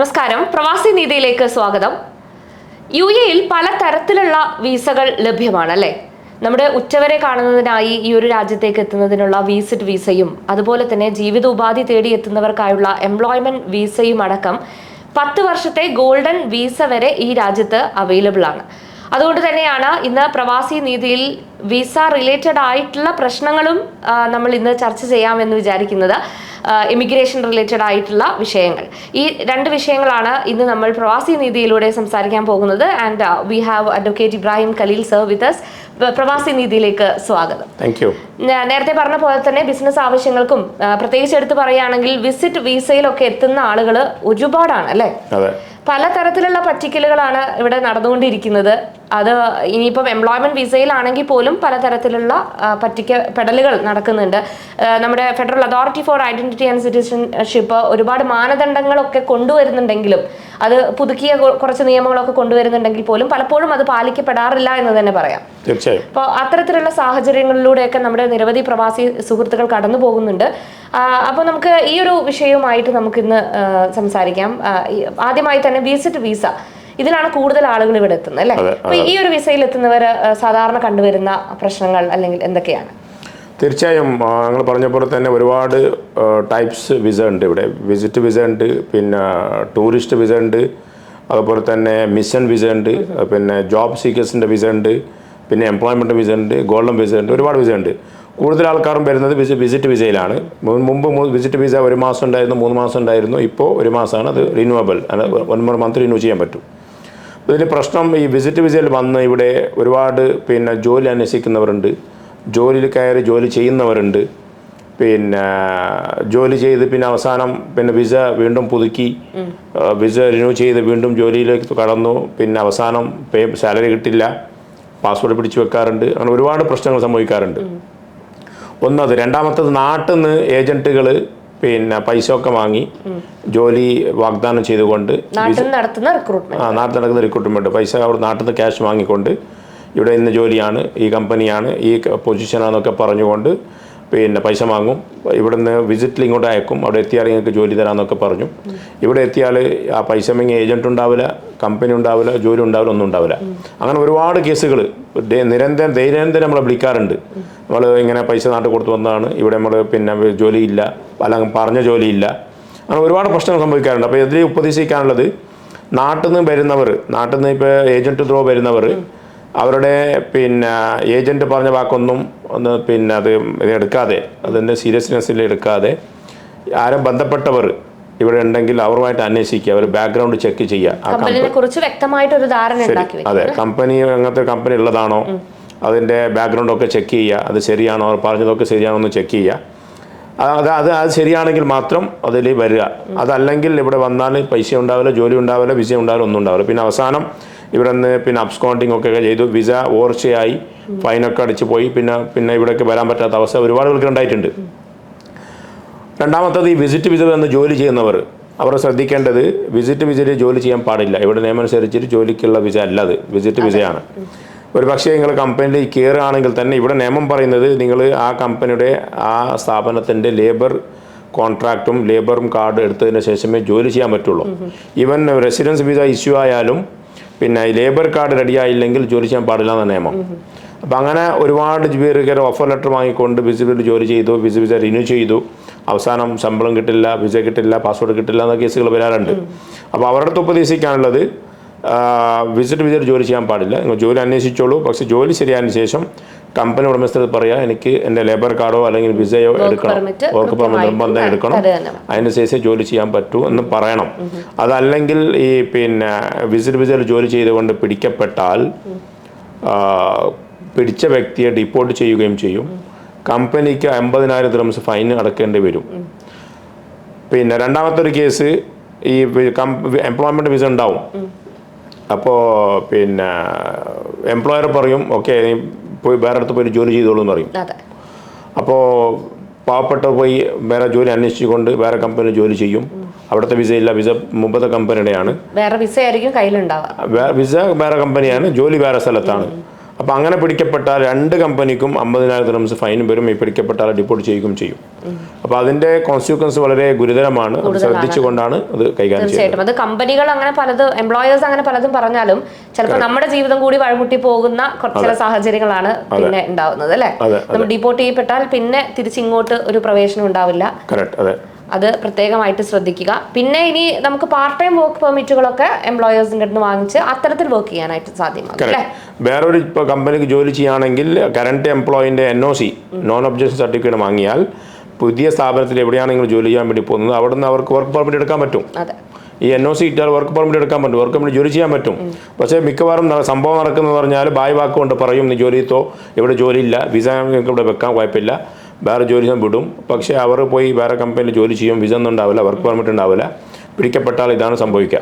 നമസ്കാരം. പ്രവാസി നീതിയിലേക്ക് സ്വാഗതം. യു എയിൽ പല തരത്തിലുള്ള വീസകൾ ലഭ്യമാണ് അല്ലേ? നമ്മുടെ ഉച്ചവരെ കാണുന്നതിനായി ഈ ഒരു രാജ്യത്തേക്ക് എത്തുന്നതിനുള്ള വിസിറ്റ് വീസയും അതുപോലെ തന്നെ ജീവിത ഉപാധി തേടി എത്തുന്നവർക്കായുള്ള എംപ്ലോയ്മെന്റ് വീസയും അടക്കം പത്ത് വർഷത്തെ ഗോൾഡൻ വീസ വരെ ഈ രാജ്യത്ത് അവൈലബിൾ ആണ്. അതുകൊണ്ട് തന്നെയാണ് ഇന്ന് പ്രവാസി നീതിയിൽ വിസ റിലേറ്റഡ് ആയിട്ടുള്ള പ്രശ്നങ്ങളും നമ്മൾ ഇന്ന് ചർച്ച ചെയ്യാമെന്ന് വിചാരിക്കുന്നത് ഇമിഗ്രേഷൻ റിലേറ്റഡ് ആയിട്ടുള്ള വിഷയങ്ങൾ. ഈ രണ്ട് വിഷയങ്ങളാണ് ഇന്ന് നമ്മൾ പ്രവാസി നീതിയിലൂടെ സംസാരിക്കാൻ പോകുന്നത്. And we have advocate Ibrahim Khaleel sir with us പ്രവാസി നീതിയിലേക്ക് സ്വാഗതം. താങ്ക് യു നേരത്തെ പറഞ്ഞ പോലെ തന്നെ ബിസിനസ് ആവശ്യങ്ങൾക്കും പ്രത്യേകിച്ച് എടുത്തു പറയുകയാണെങ്കിൽ വിസിറ്റ് വിസയിലൊക്കെ എത്തുന്ന ആളുകൾ ഒരുപാടാണ് അല്ലേ? പലതരത്തിലുള്ള പറ്റിക്കലുകളാണ് ഇവിടെ നടന്നുകൊണ്ടിരിക്കുന്നത്. അത് ഇനിയിപ്പം എംപ്ലോയ്മെന്റ് വിസയിലാണെങ്കിൽ പോലും പലതരത്തിലുള്ള പറ്റിക്ക പെടലുകൾ നടക്കുന്നുണ്ട്. നമ്മുടെ federal authority for identity and citizenship ഒരുപാട് മാനദണ്ഡങ്ങളൊക്കെ കൊണ്ടുവരുന്നുണ്ടെങ്കിലും അത് പുതുക്കിയ കുറച്ച് നിയമങ്ങളൊക്കെ കൊണ്ടുവരുന്നുണ്ടെങ്കിൽ പോലും പലപ്പോഴും അത് പാലിക്കപ്പെടാറില്ല എന്ന് തന്നെ പറയാം. തീർച്ചയായും. അപ്പോൾ അത്തരത്തിലുള്ള സാഹചര്യങ്ങളിലൂടെയൊക്കെ നമ്മുടെ നിരവധി പ്രവാസി സുഹൃത്തുക്കൾ കടന്നു പോകുന്നുണ്ട്. അപ്പോൾ നമുക്ക് ഈ ഒരു വിഷയവുമായിട്ട് നമുക്കിന്ന് സംസാരിക്കാം. ആദ്യമായി തന്നെ വിസിറ്റ് വിസ ഇതിലാണ് കൂടുതൽ ആളുകൾ ഇവിടെ എത്തുന്നത് അല്ലേ? അപ്പൊ ഈ ഒരു വിസയിൽ എത്തുന്നവർ സാധാരണ കണ്ടുവരുന്ന പ്രശ്നങ്ങൾ അല്ലെങ്കിൽ എന്തൊക്കെയാണ്? തീർച്ചയായും ഞങ്ങൾ പറഞ്ഞ പോലെ തന്നെ ഒരുപാട് ടൈപ്സ് വിസ ഉണ്ട് ഇവിടെ. വിസിറ്റ് വിസ ഉണ്ട് പിന്നെ ടൂറിസ്റ്റ് വിസ ഉണ്ട് അതുപോലെ തന്നെ മിഷൻ വിസ ഉണ്ട് പിന്നെ ജോബ് സീക്കേഴ്സിന്റെ വിസ ഉണ്ട് പിന്നെ എംപ്ലോയ്മെന്റ് വിസ ഉണ്ട് ഗോൾഡൻ വിസ ഉണ്ട് ഒരുപാട് വിസ ഉണ്ട്. കൂടുതൽ ആൾക്കാരും വരുന്നത് വിസി വിസിറ്റ് വിസയിലാണ് മുമ്പ് വിസിറ്റ് വിസ ഒരു മാസം ഉണ്ടായിരുന്നു മൂന്ന് മാസം ഉണ്ടായിരുന്നു ഇപ്പോൾ ഒരു മാസമാണ് അത് റിന്യൂവബിൾ വൺ ഒൻപത് മന്ത് റിന്യൂ ചെയ്യാൻ പറ്റും. ഇതിന് പ്രശ്നം ഈ വിസിറ്റ് വിസയിൽ വന്ന് ഇവിടെ ഒരുപാട് പിന്നെ ജോലി അന്വേഷിക്കുന്നവരുണ്ട്. ജോലിയിൽ കയറി ജോലി ചെയ്യുന്നവരുണ്ട്. പിന്നെ ജോലി ചെയ്ത് പിന്നെ അവസാനം പിന്നെ വിസ വീണ്ടും പുതുക്കി. വിസ റിന്യൂ ചെയ്ത് വീണ്ടും ജോലിയിലേക്ക് കടന്നു. പിന്നെ അവസാനം പേ സാലറി കിട്ടില്ല. പാസ്പോർട്ട് പിടിച്ചു വെക്കാറുണ്ട്. അങ്ങനെ ഒരുപാട് പ്രശ്നങ്ങൾ സംഭവിക്കാറുണ്ട്. ഒന്നത് രണ്ടാമത്തത് നാട്ടിൽ നിന്ന് ഏജന്റുകൾ പിന്നെ പൈസ ഒക്കെ വാങ്ങി ജോലി വാഗ്ദാനം ചെയ്തുകൊണ്ട് നാട്ടിൽ നടക്കുന്ന നടത്തുന്ന റിക്രൂട്ട്മെന്റ് ആ നാട്ടിൽ നടക്കുന്ന റിക്രൂട്ട്മെന്റ് പൈസ അവിടെ നാട്ടിൽ നിന്ന് ക്യാഷ് വാങ്ങിക്കൊണ്ട് ഇവിടെ ഇന്ന് ജോലിയാണ് ഈ കമ്പനിയാണ് ഈ പൊസിഷനാണെന്നൊക്കെ പറഞ്ഞുകൊണ്ട് പിന്നെ പൈസ വാങ്ങും. ഇവിടെ നിന്ന് വിസിറ്റിൽ ഇങ്ങോട്ട് അയക്കും. അവിടെ എത്തിയാൽ നിങ്ങൾക്ക് ജോലി തരാമെന്നൊക്കെ പറഞ്ഞു. ഇവിടെ എത്തിയാൽ ആ പൈസ മെങ്ങി ഏജന്റ് ഉണ്ടാവില്ല കമ്പനി ഉണ്ടാവില്ല ജോലി ഉണ്ടാവില്ല ഒന്നും ഉണ്ടാവില്ല. അങ്ങനെ ഒരുപാട് കേസുകൾ നിരന്തരം ദൈനംദിനം നമ്മളെ വിളിക്കാറുണ്ട്. നമ്മൾ ഇങ്ങനെ പൈസ നാട്ടിൽ കൊടുത്തു വന്നതാണ്. ഇവിടെ നമ്മൾ പിന്നെ ജോലിയില്ല. അല്ലെങ്കിൽ പറഞ്ഞ ജോലിയില്ല. അങ്ങനെ ഒരുപാട് പ്രശ്നങ്ങൾ സംഭവിക്കാറുണ്ട്. അപ്പോൾ ഇതിൽ ഉപദേശിക്കാനുള്ളത് നാട്ടിൽ നിന്ന് വരുന്നവർ നാട്ടിൽ നിന്ന് ഇപ്പോൾ ഏജന്റ് ത്രോ വരുന്നവർ അവരുടെ പിന്നെ ഏജന്റ് പറഞ്ഞ വാക്കൊന്നും ഒന്ന് പിന്നെ അത് ഇത് എടുക്കാതെ അതിന്റെ സീരിയസ്നെസ്സിൽ എടുക്കാതെ ആരും ബന്ധപ്പെട്ടവർ ഇവിടെ ഉണ്ടെങ്കിൽ അവരുമായിട്ട് അന്വേഷിക്കുക അവർ ബാക്ക്ഗ്രൗണ്ട് ചെക്ക് ചെയ്യുക. അതെ കമ്പനി അങ്ങനത്തെ കമ്പനി ഉള്ളതാണോ? അതിന്റെ ബാക്ക്ഗ്രൗണ്ട് ഒക്കെ ചെക്ക് ചെയ്യുക. അത് ശരിയാണോ? അവർ പറഞ്ഞതൊക്കെ ശരിയാണോ എന്ന് ചെക്ക് ചെയ്യുക. അത് അത് അത് ശരിയാണെങ്കിൽ മാത്രം അതിൽ വരിക. അതല്ലെങ്കിൽ ഇവിടെ വന്നാൽ പൈസ ഉണ്ടാവില്ല ജോലി ഉണ്ടാവില്ല വിസ ഉണ്ടാവില്ല ഒന്നും ഉണ്ടാവില്ല. പിന്നെ അവസാനം ഇവിടെ നിന്ന് പിന്നെ അബ്സ്കോണ്ടിങ് ഒക്കെ ചെയ്തു. വിസ ഓർച്ചയായി. ഫൈനൊക്കെ അടിച്ചു പോയി. പിന്നെ പിന്നെ ഇവിടേക്ക് വരാൻ പറ്റാത്ത അവസ്ഥ ഒരുപാട് പേർക്ക് ഉണ്ടായിട്ടുണ്ട്. രണ്ടാമത്തത് ഈ വിസിറ്റ് വിസ എന്ന് ജോലി ചെയ്യുന്നവർ. അവർ ശ്രദ്ധിക്കേണ്ടത് വിസിറ്റ് വിസയിൽ ജോലി ചെയ്യാൻ പാടില്ല. ഇവിടെ നിയമം അനുസരിച്ചിട്ട് ജോലിക്കുള്ള വിസ അല്ല അത്. വിസിറ്റ് വിസയാണ്. ഒരു പക്ഷേ നിങ്ങൾ കമ്പനിയിൽ കയറുകയാണെങ്കിൽ തന്നെ ഇവിടെ നിയമം പറയുന്നത് നിങ്ങൾ ആ കമ്പനിയുടെ ആ സ്ഥാപനത്തിന്റെ ലേബർ കോൺട്രാക്റ്റും ലേബറും കാർഡ് എടുത്തതിന് ശേഷമേ ജോലി ചെയ്യാൻ പറ്റുള്ളൂ. ഈവൻ റെസിഡൻസ് വിസ ഇഷ്യൂ ആയാലും പിന്നെ ഈ ലേബർ കാർഡ് റെഡിയായില്ലെങ്കിൽ ജോലി ചെയ്യാൻ പാടില്ല എന്ന നിയമം. അപ്പം അങ്ങനെ ഒരുപാട് പേര് ഓഫർ ലെറ്റർ വാങ്ങിക്കൊണ്ട് വിസിബിലിറ്റി ജോലി ചെയ്തു വിസ വിസ റിന്യൂ ചെയ്തു. അവസാനം ശമ്പളം കിട്ടില്ല വിസ കിട്ടില്ല പാസ്പോർട്ട് കിട്ടില്ല എന്ന കേസുകൾ വരാറുണ്ട്. അപ്പോൾ അവരുടെ അടുത്ത് ഉപദേശിക്കാനുള്ളത് വിസിറ്റ് വിസിറ്റ് ജോലി ചെയ്യാൻ പാടില്ല. നിങ്ങൾ ജോലി അന്വേഷിച്ചോളൂ. പക്ഷേ ജോലി ശരിയായതിനു ശേഷം കമ്പനി ഉടമസ്ഥർ പറയാം എനിക്ക് എന്റെ ലേബർ കാർഡോ അല്ലെങ്കിൽ വിസയോ എടുക്കണം. വർക്ക് പെർമിറ്റ് നിർബന്ധം എടുക്കണം. അതിനനുസരിച്ച് ജോലി ചെയ്യാൻ പറ്റൂ എന്ന് പറയണം. അതല്ലെങ്കിൽ ഈ പിന്നെ വിസിറ്റ് വിസിറ്റ് ജോലി ചെയ്തുകൊണ്ട് പിടിക്കപ്പെട്ടാൽ പിടിച്ച വ്യക്തിയെ ഡിപ്പോർട്ട് ചെയ്യുകയും ചെയ്യും. കമ്പനിക്ക് അമ്പതിനായിരം ദിറംസ് ഫൈൻ അടക്കേണ്ടി വരും. പിന്നെ രണ്ടാമത്തെ ഒരു കേസ് ഈ എംപ്ലോയ്മെന്റ് വിസ ഉണ്ടാവും. അപ്പോൾ പിന്നെ എംപ്ലോയർ പറയും ഓക്കെ നീ പോയി വേറെ അടുത്ത് പോയി ജോലി ചെയ്തോളൂ എന്ന് പറയും. അപ്പോൾ പാവപ്പെട്ട പോയി വേറെ ജോലി അന്വേഷിച്ചുകൊണ്ട് വേറെ കമ്പനി ജോലി ചെയ്യും. അവിടുത്തെ വിസ ഇല്ല. വിസ മുമ്പത്തെ കമ്പനിയുടെയാണ് വേറെ വിസ ആയിരിക്കും കയ്യിലുണ്ടാവുക. വിസ വേറെ കമ്പനിയാണ് ജോലി വേറെ സ്ഥലത്താണ്. അപ്പോൾ അങ്ങനെ പിടിക്കപ്പെട്ട രണ്ട് കമ്പനിക്കും അമ്പതിനായിരം ദിറംസ് ഫൈനും വരും. ഈ പിടിക്കപ്പെട്ടാൽ ഡിപ്പോർട്ട് ചെയ്യുകയും ചെയ്യും. അപ്പോൾ അതിന്റെ കോൺസിക്വൻസ് വളരെ ഗുരുതരമാണ്. അത് ശ്രദ്ധിച്ചുകൊണ്ടാണ് അത് കൈകാര്യം ചെയ്യുന്നത് തീർച്ചയായിട്ടും അത് കമ്പനികൾ അങ്ങനെ പലതും എംപ്ലോയേഴ്സ് അങ്ങനെ പലതും പറഞ്ഞാലും ചിലപ്പോൾ നമ്മുടെ ജീവിതം കൂടി വഴിമുട്ടി പോകുന്ന ചില സാഹചര്യങ്ങളാണ് പിന്നെ ഉണ്ടാവുന്നത് അല്ലേ? നമ്മൾ ഡിപ്പോർട്ട് ചെയ്യപ്പെട്ടാൽ പിന്നെ തിരിച്ചിങ്ങോട്ട് ഒരു പ്രവേശനം ഉണ്ടാവില്ല. കറക്റ്റ് അതെ. അത് പ്രത്യേകമായിട്ട് ശ്രദ്ധിക്കുക. പിന്നെ ഇനി നമുക്ക് പാർട്ട് ടൈം വർക്ക് പെർമിറ്റുകളൊക്കെ എംപ്ലോയേഴ്സിന്റെ അടുത്ത് വാങ്ങിച്ച് അത്തരത്തിൽ വർക്ക് ചെയ്യാനായിട്ട് സാധ്യമാകും അല്ലേ? വേറൊരു ഇപ്പോൾ കമ്പനിക്ക് ജോലി ചെയ്യുകയാണെങ്കിൽ current എംപ്ലോയിന്റെ N O C non objection certificate വാങ്ങിയാൽ പുതിയ സ്ഥാപനത്തിൽ എവിടെയാണ് നിങ്ങൾ ജോലി ചെയ്യാൻ വേണ്ടി പോകുന്നത്? അവിടെ നിന്ന് അവർക്ക് വർക്ക് പെർമിറ്റ് എടുക്കാൻ പറ്റും. അതെ. ഈ എൻ ഒ സി ഇട്ടാൽ വർക്ക് പെർമിറ്റ് എടുക്കാൻ പറ്റും. വർക്ക് പെർമിറ്റ് ജോലി ചെയ്യാൻ പറ്റും. പക്ഷേ മിക്കവാറും സംഭവം നടക്കുന്നത് പറഞ്ഞാൽ ബായ് വാക്ക് കൊണ്ട് പറയും നീ ജോലി ചെയ്തോ ഇവിടെ ജോലിയില്ല വിസ നിങ്ങൾക്ക് ഇവിടെ വെക്കാൻ കുഴപ്പമില്ല. വേറെ ജോലി ചെയ്യാൻ വിടും. പക്ഷേ അവർ പോയി വേറെ കമ്പനിയിൽ ജോലി ചെയ്യും. വിസ ഒന്നും ഉണ്ടാവില്ല. വർക്ക് പെർമിറ്റ് ഉണ്ടാവില്ല. പിടിക്കപ്പെട്ടാൽ ഇതാണ് സംഭവിക്കുക.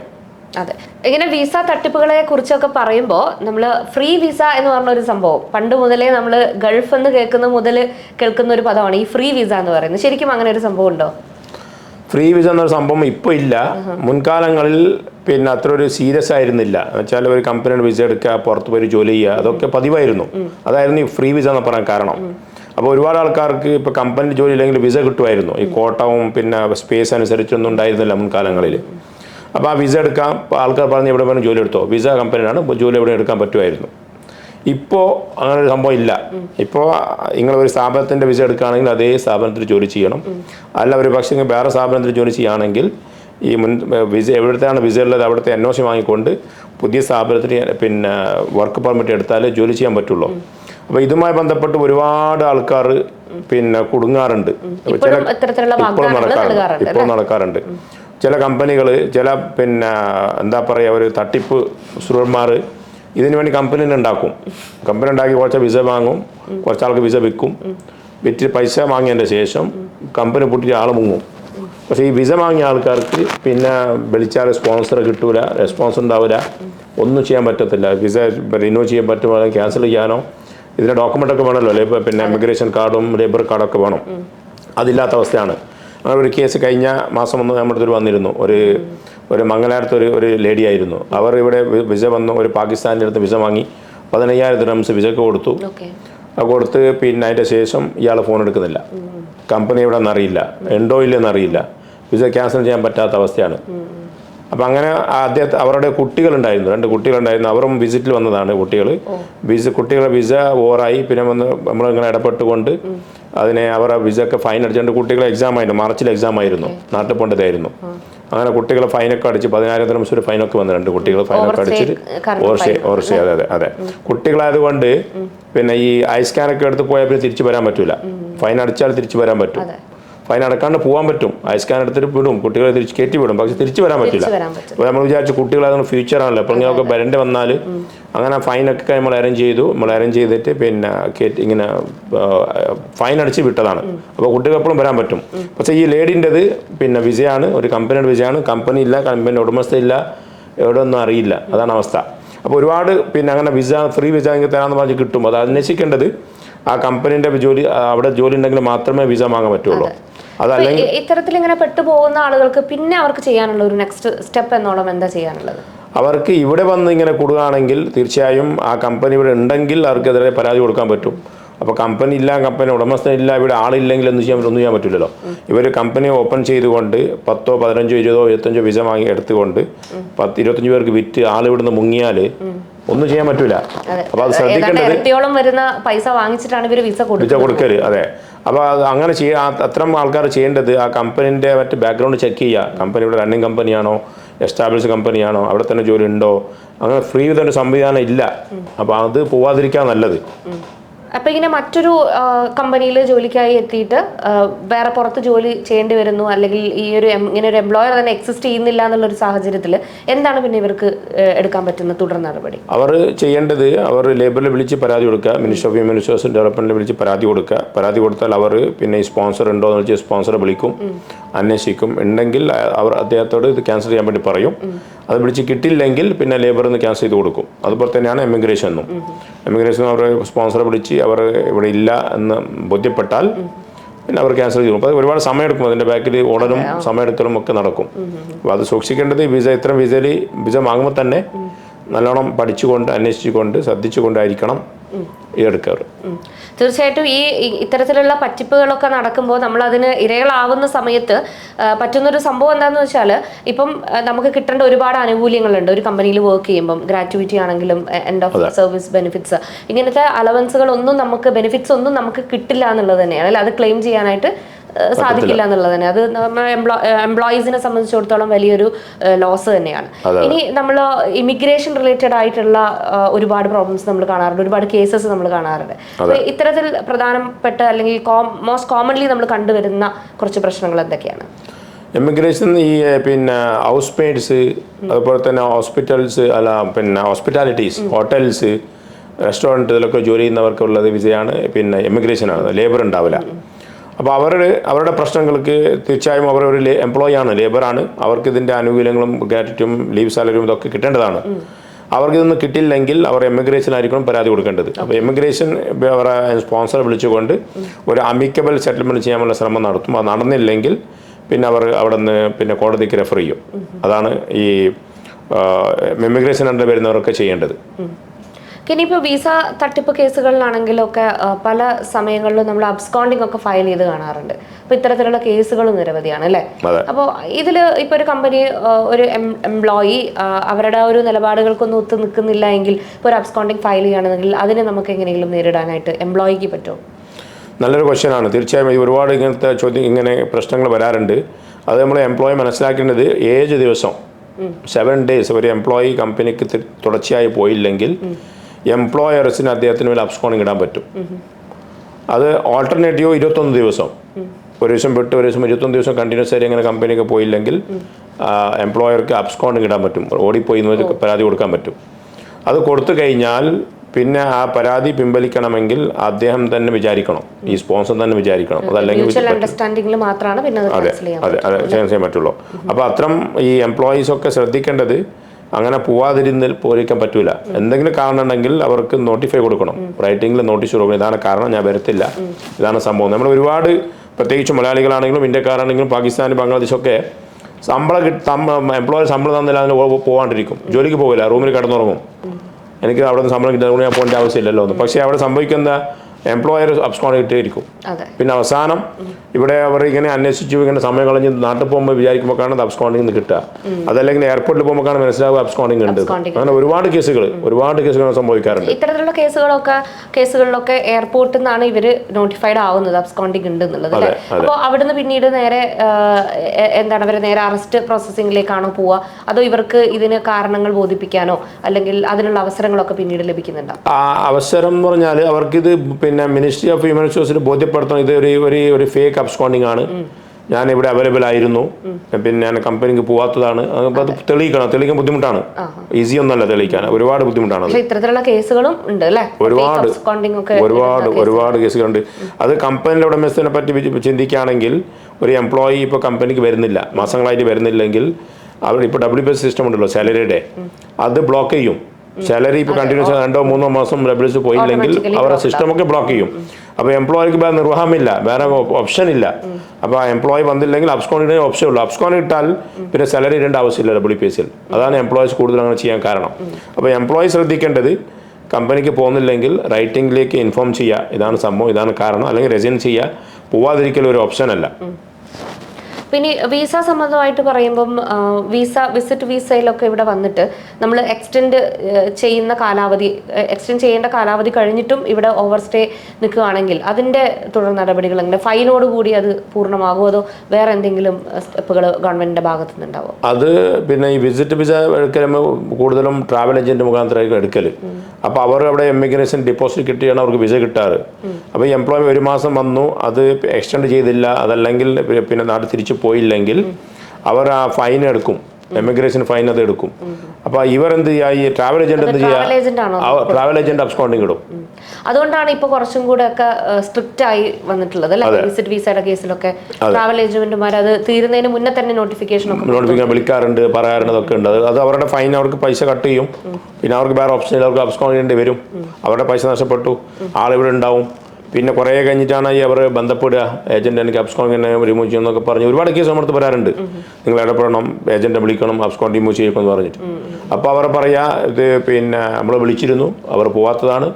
അതെ. ഇങ്ങനെ വിസ തട്ടിപ്പുകളെ കുറിച്ചൊക്കെ പറയുമ്പോൾ നമ്മൾ ഫ്രീ വിസ എന്ന് പറഞ്ഞ ഒരു സംഭവം. പണ്ട് മുതലേ നമ്മൾ ഗൾഫ് എന്ന് കേൾക്കുന്ന മുതൽ കേൾക്കുന്ന ഒരു പദമാണ് ഈ ഫ്രീ വിസ എന്ന് പറയുന്നത്. ശരിക്കും അങ്ങനെ ഒരു സംഭവം ഉണ്ടോ? ഫ്രീ വിസ എന്നൊരു സംഭവം ഇപ്പോൾ ഇല്ല. മുൻകാലങ്ങളിൽ പിന്നെ അത്ര ഒരു സീരിയസ് ആയിരുന്നില്ല. എന്നുവെച്ചാൽ ഒരു കമ്പനിയുടെ വിസ എടുക്കുക പുറത്ത് പോയി ജോലി ചെയ്യുക അതൊക്കെ പതിവായിരുന്നു. അതായിരുന്നു ഈ ഫ്രീ വിസ എന്ന് പറയാൻ കാരണം. അപ്പോൾ ഒരുപാട് ആൾക്കാർക്ക് ഇപ്പോൾ കമ്പനി ജോലി ഇല്ലെങ്കിൽ വിസ കിട്ടുമായിരുന്നു. ഈ കോട്ടവും പിന്നെ സ്പേസ് അനുസരിച്ചൊന്നും ഉണ്ടായിരുന്നില്ല മുൻകാലങ്ങളിൽ. അപ്പോൾ ആ വിസ എടുക്കാൻ ആൾക്കാർ പറഞ്ഞ് എവിടെ വേണം ജോലി എടുത്തോ? വിസ കമ്പനിയാണ് ജോലി എവിടെ എടുക്കാൻ പറ്റുമായിരുന്നു. ഇപ്പോൾ അങ്ങനെ ഒരു സംഭവം ഇല്ല. ഇപ്പോൾ നിങ്ങൾ ഒരു സ്ഥാപനത്തിന്റെ വിസ എടുക്കുകയാണെങ്കിൽ അതേ സ്ഥാപനത്തിൽ ജോലി ചെയ്യണം. അല്ല ഒരു പക്ഷേ വേറെ സ്ഥാപനത്തിൽ ജോലി ചെയ്യുകയാണെങ്കിൽ ഈ മുൻ വിസ എവിടുത്തെയാണ് വിസ ഉള്ളത് അവിടുത്തെ എൻ വാങ്ങിക്കൊണ്ട് പുതിയ സ്ഥാപനത്തിന് പിന്നെ വർക്ക് പെർമിറ്റ് എടുത്താലേ ജോലി ചെയ്യാൻ പറ്റുള്ളൂ. അപ്പോൾ ഇതുമായി ബന്ധപ്പെട്ട് ഒരുപാട് ആൾക്കാർ പിന്നെ കുടുങ്ങാറുണ്ട്. ചില ഇപ്പോഴും നടക്കാറുണ്ട്. ഇപ്പോൾ നടക്കാറുണ്ട്. ചില കമ്പനികൾ ചില പിന്നെ എന്താ പറയുക ഒരു തട്ടിപ്പ് സുരന്മാർ ഇതിനു വേണ്ടി കമ്പനി ഉണ്ടാക്കും. കമ്പനി ഉണ്ടാക്കി കുറച്ച് വിസ വാങ്ങും. കുറച്ച് ആൾക്ക് വിസ വിൽക്കും. വിറ്റ് പൈസ വാങ്ങിയതിന്റെ ശേഷം കമ്പനി പൊട്ടിച്ച് ആൾ മുങ്ങും. പക്ഷേ ഈ വിസ വാങ്ങിയ ആൾക്കാർക്ക് പിന്നെ വിളിച്ചാൽ സ്പോൺസർ കിട്ടൂല റെസ്പോൺസ് ഉണ്ടാവില്ല ഒന്നും ചെയ്യാൻ പറ്റത്തില്ല. വിസ റിന്യൂ ചെയ്യാൻ പറ്റുമോ ക്യാൻസൽ ചെയ്യാനോ ഇതിന്റെ ഡോക്യുമെന്റ് ഒക്കെ വേണമല്ലോ ലേബർ പിന്നെ ഇമിഗ്രേഷൻ കാർഡും ലേബർ കാർഡൊക്കെ വേണം. അതില്ലാത്ത അവസ്ഥയാണ്. അങ്ങനെ ഒരു കേസ് കഴിഞ്ഞ മാസം ഒന്ന് നമ്മുടെ അടുത്തൊരു വന്നിരുന്നു. ഒരു ഒരു മംഗലാരത്ത് ഒരു ഒരു ലേഡി ആയിരുന്നു. അവർ ഇവിടെ വിസ വന്നു. ഒരു പാകിസ്ഥാനിന്റെ അടുത്ത് വിസ വാങ്ങി. പതിനയ്യായിരം ദിറംസ് വിസക്ക് കൊടുത്തു. കൊടുത്ത് പിന്നെ അതിന്റെ ശേഷം ഇയാൾ ഫോൺ എടുക്കുന്നില്ല. കമ്പനി എവിടെ നിന്നറിയില്ല ഉണ്ടോ ഇല്ലെന്നറിയില്ല. വിസ ക്യാൻസൽ ചെയ്യാൻ പറ്റാത്ത അവസ്ഥയാണ്. അപ്പം അങ്ങനെ അദ്ദേഹത്തെ അവരുടെ കുട്ടികളുണ്ടായിരുന്നു. രണ്ട് കുട്ടികളുണ്ടായിരുന്നു. അവരും വിസിറ്റിൽ വന്നതാണ് കുട്ടികൾ വിസ കുട്ടികളുടെ വിസ ഓറായി പിന്നെ വന്ന് നമ്മളിങ്ങനെ ഇടപെട്ടുകൊണ്ട് അതിനെ അവരുടെ വിസ ഒക്കെ ഫൈൻ അടിച്ച് രണ്ട് കുട്ടികളെ എക്സാം ആയിരുന്നു. മാർച്ചിൽ എക്സാം ആയിരുന്നു. നാട്ടിൽ പോണ്ടതായിരുന്നു. അങ്ങനെ കുട്ടികളെ ഫൈനൊക്കെ അടിച്ച് പതിനായിരം ദിവസം ഒരു ഫൈനൊക്കെ വന്നു. രണ്ട് കുട്ടികൾ ഫൈനൊക്കെ അടിച്ചിട്ട് ഓർഷേ ഓർഷേ അതെ അതെ അതെ. കുട്ടികളായതുകൊണ്ട് പിന്നെ ഈ ഐ സ്കാനൊക്കെ എടുത്ത് പോയാൽ പിന്നെ തിരിച്ചു വരാൻ പറ്റൂല. ഫൈൻ അടിച്ചാൽ തിരിച്ചു വരാൻ പറ്റും. ഫൈൻ അടക്കാണ്ട് പോകാൻ പറ്റും. അയസ്കാൻ സ്കാൻ എടുത്തിട്ട് വിടും. കുട്ടികളെ തിരിച്ച് കയറ്റി വിടും. പക്ഷെ തിരിച്ചു വരാൻ പറ്റില്ല. അപ്പോൾ നമ്മൾ വിചാരിച്ചു കുട്ടികളെ ഫ്യൂച്ചർ ആണല്ലോ. അപ്പോൾ ഇങ്ങനെയൊക്കെ വരേണ്ടി വന്നാൽ അങ്ങനെ ഫൈനൊക്കെ നമ്മൾ അറേഞ്ച് ചെയ്തു. നമ്മൾ അറേഞ്ച് ചെയ്തിട്ട് പിന്നെ കയറ്റി ഇങ്ങനെ ഫൈൻ അടിച്ച് വിട്ടതാണ്. അപ്പോൾ കുട്ടികൾ എപ്പോഴും വരാൻ പറ്റും. പക്ഷേ ഈ ലേഡിന്റെത് പിന്നെ വിസയാണ് ഒരു കമ്പനിയുടെ വിസയാണ് കമ്പനി ഇല്ല കമ്പനിയുടെ ഉടമസ്ഥ ഇല്ല എവിടെ ഒന്നും അറിയില്ല. അതാണ് അവസ്ഥ. അപ്പോൾ ഒരുപാട് പിന്നെ അങ്ങനെ വിസ ഫ്രീ വിസ എനിക്ക് തരാമെന്ന് പറഞ്ഞ് കിട്ടും. അത് അന്വേഷിക്കേണ്ടത് ആ കമ്പനീന്റെ ജോലി അവിടെ ജോലി ഉണ്ടെങ്കിൽ മാത്രമേ വിസ വാങ്ങാൻ പറ്റുള്ളൂ. അതല്ലെങ്കിൽ ഇത്തരത്തിൽ ഇങ്ങനെ പെട്ടുപോകുന്ന ആളുകൾക്ക് പിന്നെ അവർക്ക് ചെയ്യാനുള്ള ഒരു നെക്സ്റ്റ് സ്റ്റെപ്പ് എന്നോളം എന്താ ചെയ്യാനുള്ളത്? അവർക്ക് ഇവിടെ വന്ന് ഇങ്ങനെ കൊടുക്കുകയാണെങ്കിൽ തീർച്ചയായും ആ കമ്പനി ഇവിടെ ഉണ്ടെങ്കിൽ അവർക്കെതിരെ പരാതി കൊടുക്കാൻ പറ്റും. അപ്പോൾ കമ്പനി ഇല്ല കമ്പനി ഉടമസ്ഥൻ ഇല്ല ഇവിടെ ആളില്ലെങ്കിൽ ഒന്നും ചെയ്യാൻ ഒന്നും ചെയ്യാൻ പറ്റില്ലല്ലോ. ഇവർ കമ്പനി ഓപ്പൺ ചെയ്തുകൊണ്ട് പത്തോ പതിനഞ്ചോ ഇരുപതോ ഇരുപത്തഞ്ചോ വിസ വാങ്ങി എടുത്തുകൊണ്ട് പത്ത് ഇരുപത്തഞ്ച് പേർക്ക് വിറ്റ് ആൾ ഇവിടുന്ന് മുങ്ങിയാൽ ഒന്നും ചെയ്യാൻ പറ്റൂല. അപ്പോൾ അത് ശ്രദ്ധിക്കേണ്ടത് വരുന്ന പൈസ വാങ്ങിച്ചിട്ടാണ് ഇവർ വിസ വിസ കൊടുക്കൽ. അതെ. അപ്പോൾ അത് അങ്ങനെ ചെയ്യാ അത്തരം ആൾക്കാർ ചെയ്യേണ്ടത് ആ കമ്പനീന്റെ മറ്റ് ബാക്ക്ഗ്രൗണ്ട് ചെക്ക് ചെയ്യുക കമ്പനി ഇവിടെ റണ്ണിങ് കമ്പനിയാണോ എസ്റ്റാബ്ലിഷ് കമ്പനിയാണോ അവിടെ തന്നെ ജോലി ഉണ്ടോ? അങ്ങനെ ഫ്രീ വിധ സംവിധാനം ഇല്ല. അപ്പോൾ അത് പോവാതിരിക്കാൻ നല്ലത്. അപ്പൊ ഇങ്ങനെ മറ്റൊരു കമ്പനിയിൽ ജോലിക്കായി എത്തിയിട്ട് വേറെ പുറത്ത് ജോലി ചെയ്യേണ്ടി വരുന്നു അല്ലെങ്കിൽ ഈ ഒരു ഇങ്ങനെ ഒരു എംപ്ലോയർ തന്നെ എക്സിസ്റ്റ് ചെയ്യുന്നില്ല എന്നുള്ള ഒരു സാഹചര്യത്തിൽ എന്താണ് പിന്നെ ഇവർക്ക് എടുക്കാൻ പറ്റുന്ന തുടർ നടപടി? അവർ ചെയ്യേണ്ടത് അവർ ലേബറിൽ വിളിച്ച് പരാതി കൊടുക്കുക മിനിസ്റ്റർ ഓഫ് ഹ്യൂമൻ റിസോഴ്സ് ഡെവലപ്മെന്റിൽ വിളിച്ച് പരാതി കൊടുക്കുക. പരാതി കൊടുത്താൽ അവർ പിന്നെ സ്പോൺസർ ഉണ്ടോ എന്ന് വെച്ചാൽ സ്പോൺസറെ വിളിക്കും. അന്വേഷിക്കും. ഉണ്ടെങ്കിൽ അവർ അദ്ദേഹത്തോട് ഇത് ക്യാൻസൽ ചെയ്യാൻ വേണ്ടി പറയും. അത് വിളിച്ച് കിട്ടില്ലെങ്കിൽ പിന്നെ ലേബറിൽ നിന്ന് ക്യാൻസൽ ചെയ്ത് കൊടുക്കും. അതുപോലെ തന്നെയാണ് എമിഗ്രേഷൻ എന്നും എമിഗ്രേഷൻ അവർ സ്പോൺസറെ വിളിച്ച് അവർ ഇവിടെ ഇല്ല എന്ന് ബോധ്യപ്പെട്ടാൽ പിന്നെ അവർ ക്യാൻസൽ ചെയ്യും. അപ്പോൾ അത് ഒരുപാട് സമയമെടുക്കും. അതിന്റെ ബാക്കിൽ ഓർഡറും സമയമെടുക്കലും ഒക്കെ നടക്കും. അപ്പോൾ അത് സൂക്ഷിക്കേണ്ടത് വിസ ഇത്തരം വിസയിൽ വിസ വാങ്ങുമ്പോൾ തന്നെ നല്ലോണം പഠിച്ചുകൊണ്ട് അന്വേഷിച്ചുകൊണ്ട് ശ്രദ്ധിച്ചുകൊണ്ടായിരിക്കണം. എടുക്കാറ്. തീർച്ചയായിട്ടും ഈ ഇത്തരത്തിലുള്ള പറ്റിപ്പുകളൊക്കെ നടക്കുമ്പോൾ നമ്മൾ അതിന് ഇരകളാവുന്ന സമയത്ത് പറ്റുന്ന പറ്റുന്നൊരു സംഭവം എന്താണെന്ന് വെച്ചാൽ ഇപ്പം നമുക്ക് കിട്ടേണ്ട ഒരുപാട് ആനുകൂല്യങ്ങളുണ്ട്. ഒരു കമ്പനിയിൽ വർക്ക് ചെയ്യുമ്പം ഗ്രാറ്റുവിറ്റി ആണെങ്കിലും എൻഡ് ഓഫ് സർവീസ് ബെനിഫിറ്റ്സ് ഇങ്ങനത്തെ അലവൻസുകൾ ഒന്നും നമുക്ക് ബെനിഫിറ്റ്സ് ഒന്നും നമുക്ക് കിട്ടില്ല എന്നുള്ളത് തന്നെയാണ്. അല്ലെ? അത് ക്ലെയിം ചെയ്യാനായിട്ട് സാധിക്കില്ല എന്നുള്ളത് തന്നെ. അത് എംപ്ലോയീസിനെ സംബന്ധിച്ചിടത്തോളം വലിയൊരു ലോസ് തന്നെയാണ്. ഇനി നമ്മൾ ഇമിഗ്രേഷൻ റിലേറ്റഡ് ആയിട്ടുള്ള ഒരുപാട് പ്രോബ്ലംസ് നമ്മൾ കാണാറുണ്ട്. ഒരുപാട് കേസസ് നമ്മൾ കാണാറുണ്ട്. ഇത്തരത്തിൽ പ്രധാനപ്പെട്ട അല്ലെങ്കിൽ മോസ്റ്റ് കോമൺലി നമ്മൾ കണ്ടുവരുന്ന കുറച്ച് പ്രശ്നങ്ങൾ എന്തൊക്കെയാണ്? എമിഗ്രേഷൻ ഈ പിന്നെ ഹൗസ് മെയ്ഡ്സ് അതുപോലെ തന്നെ ഹോസ്പിറ്റൽസ് അല്ല പിന്നെ ഹോസ്പിറ്റാലിറ്റീസ് ഹോട്ടൽസ് റെസ്റ്റോറന്റ് ഇതിലൊക്കെ ജോലി ചെയ്യുന്നവർക്കുള്ളത് വിജയമാണ് പിന്നെ എമിഗ്രേഷൻ ആണ്. ലേബർ ഉണ്ടാവില്ല. അപ്പോൾ അവർ അവരുടെ പ്രശ്നങ്ങൾക്ക് തീർച്ചയായും അവർ ഒരു എംപ്ലോയി ആണ് ലേബറാണ് അവർക്ക് ഇതിന്റെ ആനുകൂല്യങ്ങളും ഗ്രാറ്റും ലീവ് സാലറിയും ഇതൊക്കെ കിട്ടേണ്ടതാണ്. അവർക്കിതൊന്നും കിട്ടില്ലെങ്കിൽ അവർ എമിഗ്രേഷൻ ആയിരിക്കണം പരാതി കൊടുക്കേണ്ടത്. അപ്പോൾ എമിഗ്രേഷൻ അവരെ സ്പോൺസറെ വിളിച്ചുകൊണ്ട് ഒരു അമിക്കബിൾ സെറ്റിൽമെന്റ് ചെയ്യാനുള്ള ശ്രമം നടത്തും. അത് നടന്നില്ലെങ്കിൽ പിന്നെ അവർ അവിടെ നിന്ന് പിന്നെ കോടതിക്ക് റെഫർ ചെയ്യും. അതാണ് ഈ എമിഗ്രേഷൻ അണ്ടർ വരുന്നവരൊക്കെ ചെയ്യേണ്ടത്. ഇനി ഇപ്പോൾ വിസ തട്ടിപ്പ് കേസുകളിലാണെങ്കിലൊക്കെ പല സമയങ്ങളിലും നമ്മൾ അബ്സ്കോണ്ടിങ് ഒക്കെ ഫയൽ ചെയ്ത് കാണാറുണ്ട്. അപ്പോൾ ഇത്തരത്തിലുള്ള കേസുകൾ നിരവധിയാണ് അല്ലേ. അപ്പോൾ ഇതിൽ ഇപ്പോൾ ഒരു കമ്പനി ഒരു എംപ്ലോയി അവരുടെ ഒരു നിലപാടുകൾക്കൊന്നും ഒത്തു നിൽക്കുന്നില്ല എങ്കിൽ ഇപ്പോൾ ഒരു അബ്സ്കോണ്ടിങ് ഫയൽ ചെയ്യുകയാണെങ്കിൽ അതിനെ നമുക്ക് എങ്ങനെയെങ്കിലും നേരിടാനായിട്ട് എംപ്ലോയിക്ക് പറ്റുമോ നല്ലൊരു ക്വസ്റ്റ്യൻ ആണ്. തീർച്ചയായും ഈ ഒരുപാട് ഇങ്ങനത്തെ ചോദ്യം ഇങ്ങനെ പ്രശ്നങ്ങൾ വരാറുണ്ട്. അത് നമ്മൾ എംപ്ലോയി മനസ്സിലാക്കേണ്ടത് ഏഴ് ദിവസം സെവൻ ഡേയ്സ് ഒരു എംപ്ലോയി കമ്പനിക്ക് തുടർച്ചയായി പോയില്ലെങ്കിൽ എംപ്ലോയർസിന് അദ്ദേഹത്തിന് മേലെ അബ്സ്കോണിങ് ഇടാൻ പറ്റും. അത് ഓൾട്ടർനേറ്റീവ് ഇരുപത്തൊന്ന് ദിവസം. ഒരു ദിവസം വിട്ട് ഒരു ദിവസം ഇരുപത്തൊന്ന് ദിവസം കണ്ടിന്യൂസ് ആയി അങ്ങനെ കമ്പനിയൊക്കെ പോയില്ലെങ്കിൽ എംപ്ലോയർക്ക് അബ്സ്കോണിങ് ഇടാൻ പറ്റും. ഓടിപ്പോയി എന്ന് പരാതി കൊടുക്കാൻ പറ്റും. അത് കൊടുത്തു കഴിഞ്ഞാൽ പിന്നെ ആ പരാതി പിൻവലിക്കണമെങ്കിൽ അദ്ദേഹം തന്നെ വിചാരിക്കണം. ഈ സ്പോൺസർ തന്നെ വിചാരിക്കണം. അതല്ലെങ്കിൽ അണ്ടർസ്റ്റാൻഡിംഗിൽ മാത്രമാണ് പിന്നെ അത് അതെ അതെ ചെയ്യാൻ പറ്റുള്ളൂ. അപ്പോൾ അത്രം ഈ എംപ്ലോയീസ് ഒക്കെ ശ്രദ്ധിക്കേണ്ടത് അങ്ങനെ പോവാതിരുന്ന് പോയിരിക്കാൻ പറ്റൂല. എന്തെങ്കിലും കാരണം ഉണ്ടെങ്കിൽ അവർക്ക് നോട്ടിഫൈ കൊടുക്കണം. റൈറ്റിംഗിൽ നോട്ടീസ് കൊടുക്കണം. ഇതാണ് കാരണം ഞാൻ വരത്തില്ല. ഇതാണ് സംഭവം. നമ്മൾ ഒരുപാട് പ്രത്യേകിച്ച് മലയാളികളാണെങ്കിലും ഇന്ത്യക്കാരാണെങ്കിലും പാകിസ്ഥാൻ ബംഗ്ലാദേശൊക്കെ ശമ്പളം എംപ്ലോയർ ശമ്പളം തന്നില്ല അതിന് പോവാണ്ടിരിക്കും. ജോലിക്ക് പോകില്ല റൂമിൽ കിടന്നുറങ്ങും. എനിക്ക് അവിടെ നിന്ന് ശമ്പളം കിട്ടുന്നത് ഞാൻ പോകേണ്ട ആവശ്യമില്ലല്ലോ പക്ഷേ അവിടെ സംഭവിക്കുന്ന എംപ്ലോയർ അബ്സ്കോണ്ട് കിട്ടിയിരിക്കും അതെ. പിന്നെ അവസാനം ഇവിടെ അവർ ഇങ്ങനെ അന്വേഷിച്ചു ഇങ്ങനെ സമയം കളഞ്ഞ് നാട്ടിൽ പോകുമ്പോൾ വിചാരിക്കുമ്പോഴാണ് അബ്സ്കോണ്ടിങ് നിന്ന് കിട്ടുക. അതല്ലെങ്കിൽ എയർപോർട്ടിൽ പോകുമ്പോഴാണ് മനസ്സിലാവുക അബ്സ്കോണ്ടിങ് ഉണ്ട്. അങ്ങനെ ഒരുപാട് കേസുകൾ ഒരുപാട് കേസുകൾ സംഭവിക്കാറുണ്ട്. ഇത്തരത്തിലുള്ള കേസുകളൊക്കെ കേസുകളിലൊക്കെ എയർപോർട്ടിൽ നിന്നാണ് ഇവർ നോട്ടിഫൈഡ് ആവുന്നത് അബ്സ്കോണ്ടിങ് ഉണ്ട് എന്നുള്ളത്. അപ്പോൾ അവിടുന്ന് പിന്നീട് നേരെ എന്താണ് അവർ നേരെ അറസ്റ്റ് പ്രോസസ്സിംഗിലേക്കാണോ പോവുക അതോ ഇവർക്ക് ഇതിന് കാരണങ്ങൾ ബോധിപ്പിക്കാനോ അല്ലെങ്കിൽ അതിനുള്ള അവസരങ്ങളൊക്കെ പിന്നീട് ലഭിക്കുന്നുണ്ടോ? ആ അവസരം എന്ന് പറഞ്ഞാൽ അവർക്കിത് പിന്നെ മിനിസ്ട്രി ഓഫ് ഹ്യൂമൻ റിസോഴ്സിന് ബോധ്യപ്പെടുത്തണം. ഇത് ഒരു ഒരു ഒരു ഫേക്ക് അബ്സ്കോണ്ടിങ് ആണ്. ഞാൻ ഇവിടെ അവൈലബിൾ ആയിരുന്നു. പിന്നെ ഞാൻ കമ്പനിക്ക് പോവാത്തതാണ്. അപ്പോൾ അത് തെളിയിക്കണം. തെളിയിക്കാൻ ബുദ്ധിമുട്ടാണ്. ഈസി ഒന്നല്ല തെളിയിക്കാൻ. ഒരുപാട് ബുദ്ധിമുട്ടാണ് ഇത്തരത്തിലുള്ള കേസുകളും ഉണ്ട് അല്ലേ? ഒരുപാട്. ഒരുപാട് ഒരുപാട് കേസുകളുണ്ട്. അത് കമ്പനിയുടെ ഉടമസ്ഥനെ പറ്റി ചിന്തിക്കുകയാണെങ്കിൽ ഒരു എംപ്ലോയി ഇപ്പോൾ കമ്പനിക്ക് വരുന്നില്ല. മാസങ്ങളായിട്ട് വരുന്നില്ലെങ്കിൽ അവർ ഇപ്പോൾ ഡബ്ല്യു പി എസ് സിസ്റ്റം ഉണ്ടല്ലോ സാലറിയുടെ അത് ബ്ലോക്ക് ചെയ്യും. സാലറി ഇപ്പോൾ കണ്ടിന്യൂസ് രണ്ടോ മൂന്നോ മാസം ഡബ്ല്യു പോയില്ലെങ്കിൽ അവരുടെ സിസ്റ്റമൊക്കെ ബ്ലോക്ക് ചെയ്യും. അപ്പോൾ എംപ്ലോയിക്ക് വേറെ നിർവാഹമില്ല വേറെ ഓപ്ഷൻ ഇല്ല. അപ്പോൾ ആ എംപ്ലോയി വന്നില്ലെങ്കിൽ അപ്സ്കോൺ ഇടേ ഓപ്ഷൻ ഉള്ളൂ. അപ്സ്കോൺ ഇട്ടാൽ പിന്നെ സാലറി ഇടേണ്ട ആവശ്യമില്ല ഡബ്ല്യു പി എസിൽ അതാണ് എംപ്ലോയീസ് കൂടുതൽ അങ്ങനെ ചെയ്യാൻ കാരണം. അപ്പോൾ എംപ്ലോയി ശ്രദ്ധിക്കേണ്ടത് കമ്പനിക്ക് പോകുന്നില്ലെങ്കിൽ റൈറ്റിംഗിലേക്ക് ഇൻഫോം ചെയ്യുക. ഇതാണ് സംഭവം ഇതാണ് കാരണം. അല്ലെങ്കിൽ റെസിൻ ചെയ്യുക. പോവാതിരിക്കൽ ഒരു ഓപ്ഷൻ അല്ല. പിന്നെ വിസ സംബന്ധമായിട്ട് പറയുമ്പം വിസ വിസിറ്റ് വിസയിലൊക്കെ ഇവിടെ വന്നിട്ട് നമ്മൾ എക്സ്റ്റെൻഡ് ചെയ്യുന്ന കാലാവധി എക്സ്റ്റെൻഡ് ചെയ്യേണ്ട കാലാവധി കഴിഞ്ഞിട്ടും ഇവിടെ ഓവർ സ്റ്റേ നിൽക്കുകയാണെങ്കിൽ അതിന്റെ തുടർ നടപടികൾ എങ്ങനെ? ഫൈനോട് കൂടി അത് പൂർണമാകുമോ? അതോ വേറെ എന്തെങ്കിലും സ്റ്റെപ്പുകൾ ഗവൺമെന്റിന്റെ ഭാഗത്തു നിന്നുണ്ടാവും അത് പിന്നെ ഈ വിസിറ്റ് വിസ എടുക്കുമ്പോൾ കൂടുതലും ട്രാവൽ ഏജന്റ് മുഖാന്തരമായിരിക്കും എടുക്കൽ അപ്പോൾ അവർ അവിടെ എമിഗ്രേഷൻ ഡിപ്പോസിറ്റ് കിട്ടിയാണ് അവർക്ക് വിസ കിട്ടാറ്. അപ്പോൾ ഈ എംപ്ലോയി ഒരു മാസം വന്നു അത് എക്സ്റ്റെൻഡ് ചെയ്തില്ല അതല്ലെങ്കിൽ പിന്നെ നാട് തിരിച്ചു പോയില്ലെങ്കിൽ അവർ ആ ഫൈൻ എടുക്കും. എമിഗ്രേഷൻ ഫൈൻ അത് എടുക്കും. അപ്പോൾ ഇവർ എന്ത് ചെയ്യുക ഈ ട്രാവൽ ഏജന്റ് എന്ത് ചെയ്യുക ട്രാവൽ ഏജന്റ് അബ്സ്കോണ്ടിങ് ഇടും. അതുകൊണ്ടാണ് ഇപ്പൊ കുറച്ചും കൂടെ ഒക്കെ സ്ട്രിക്റ്റ് ആയി വന്നിട്ടുള്ളത് വിസിറ്റ് വിസയുടെ കേസിലൊക്കെ ട്രാവൽ ഏജന്റുമാർ അത് തീരുന്നതിന് മുന്നേ തന്നെ നോട്ടിഫിക്കേഷൻ ഒക്കെ നോട്ടിഫിക്കേഷൻ വിളിക്കാറുണ്ട് പറയാറുണ്ട് അതൊക്കെ ഉണ്ട്. അത് അവരുടെ ഫൈൻ അവർക്ക് പൈസ കട്ട് ചെയ്യും. പിന്നെ അവർക്ക് വേറെ ഓപ്ഷൻ അവർക്ക് അബ്സ്കോണ്ട് ചെയ്യേണ്ടി വരും. അവരുടെ പൈസ നഷ്ടപ്പെട്ടു. ആളിവിടെ ഉണ്ടാവും. പിന്നെ കുറേ കഴിഞ്ഞിട്ടാണ് ഈ അവർ ബന്ധപ്പെടുക. ഏജന്റ് എനിക്ക് അബ്സ്കോൺ എന്നെ റിമൂവ് ചെയ്യുന്നൊക്കെ പറഞ്ഞ് ഒരുപാട് കേസ് നമ്മുടെ വരാറുണ്ട്. നിങ്ങൾ ഇടപെടണം ഏജന്റിനെ വിളിക്കണം അബ്സ്കോൺ റിമൂവ് ചെയ്യണമെന്ന് പറഞ്ഞിട്ട്. അപ്പോൾ അവർ പറയാ ഇത് പിന്നെ നമ്മൾ വിളിച്ചിരുന്നു അവർ പോവാത്തതാണ്.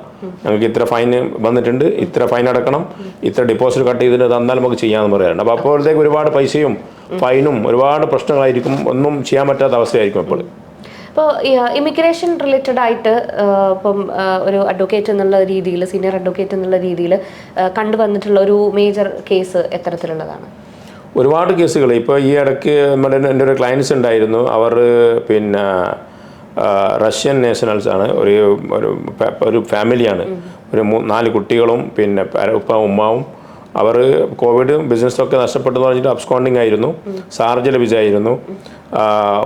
ഞങ്ങൾക്ക് ഇത്ര ഫൈൻ വന്നിട്ടുണ്ട് ഇത്ര ഫൈൻ അടക്കണം ഇത്ര ഡെപ്പോസിറ്റ് കട്ട് ചെയ്തിട്ട് തന്നാൽ നമുക്ക് ചെയ്യാമെന്ന് പറയാറുണ്ട്. അപ്പോൾ അപ്പോഴത്തേക്ക് ഒരുപാട് പൈസയും ഫൈനും ഒരുപാട് പ്രശ്നങ്ങളായിരിക്കും ഒന്നും ചെയ്യാൻ പറ്റാത്ത അവസ്ഥയായിരിക്കും അപ്പോൾ ഇപ്പോൾ ഇമിഗ്രേഷൻ റിലേറ്റഡ് ആയിട്ട് ഇപ്പം ഒരു അഡ്വക്കേറ്റ് എന്നുള്ള രീതിയിൽ സീനിയർ അഡ്വക്കേറ്റ് എന്നുള്ള രീതിയിൽ കണ്ടുവന്നിട്ടുള്ള ഒരു മേജർ കേസ് എത്തരത്തിലുള്ളതാണ്? ഒരുപാട് കേസുകൾ. ഇപ്പോൾ ഈ ഇടയ്ക്ക് നമ്മുടെ എന്റെ ഒരു ക്ലയൻസ് ഉണ്ടായിരുന്നു. അവർ പിന്നെ റഷ്യൻ നേഷണൽസ് ആണ്. ഒരു ഒരു ഫാമിലിയാണ് ഒരു നാല് കുട്ടികളും പിന്നെ ഉപ്പ ഉമ്മാവും അവർ കോവിഡ് ബിസിനസ്സൊക്കെ നഷ്ടപ്പെട്ടെന്ന് പറഞ്ഞിട്ട് അബ്സ്കോണ്ടിങ് ആയിരുന്നു. സാർജ് ലഭിച്ചായിരുന്നു